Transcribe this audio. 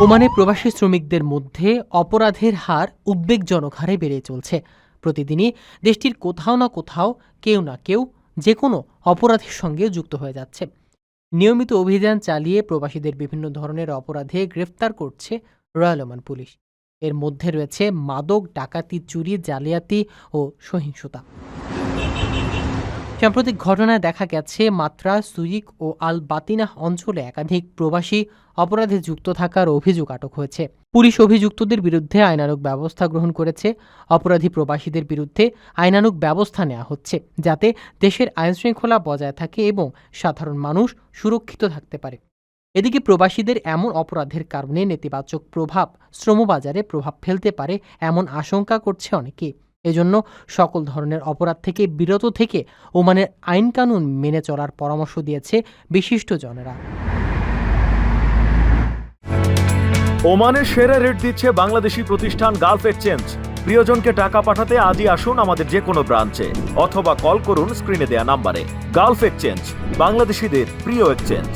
ওমানে প্রবাসী শ্রমিকদের মধ্যে অপরাধের হার উদ্বেগজনক হারে বেড়ে চলছে। প্রতিদিনই দেশটির কোথাও না কোথাও কেউ না কেউ যে কোনো অপরাধের সঙ্গে যুক্ত হয়ে যাচ্ছে। নিয়মিত অভিযান চালিয়ে প্রবাসীদের বিভিন্ন ধরনের অপরাধে গ্রেফতার করছে রয়্যাল ওমান পুলিশ। এর মধ্যে রয়েছে মাদক, ডাকাতি, চুরি, জালিয়াতি ও সহিংসতা। সাম্প্রতিক ঘটনায় দেখা গেছে, মাত্রা সুইক ও আল বাতিনাহ অঞ্চলে একাধিক প্রবাসী অপরাধে যুক্ত থাকার অভিযোগ আটক হয়েছে। পুলিশ অভিযুক্তদের বিরুদ্ধে আইনানুগ ব্যবস্থা গ্রহণ করেছে। অপরাধী প্রবাসীদের বিরুদ্ধে আইনানুগ ব্যবস্থা নেওয়া হচ্ছে, যাতে দেশের আইনশৃঙ্খলা বজায় থাকে এবং সাধারণ মানুষ সুরক্ষিত থাকতে পারে। এদিকে প্রবাসীদের এমন অপরাধের কারণে নেতিবাচক প্রভাব শ্রমবাজারে প্রভাব ফেলতে পারে এমন আশঙ্কা করছে অনেকে এজন্য সকল ধরনের অপরাধ থেকে, বিরত থেকে ওমানের আইনকানুন মেনে চলার পরামর্শ দিয়েছে বিশিষ্টজনেরা। ওমানের সেরা রেট দিচ্ছে বাংলাদেশি প্রতিষ্ঠান গালফ এক্সচেঞ্জ। প্রিয়জনকে টাকা পাঠাতে আজই আসুন আমাদের যে কোনো ব্রাঞ্চে, অথবা কল করুন স্ক্রিনে দেয়া নাম্বারে। গালফ এক্সচেঞ্জ, বাংলাদেশিদের প্রিয় এক্সচেঞ্জ।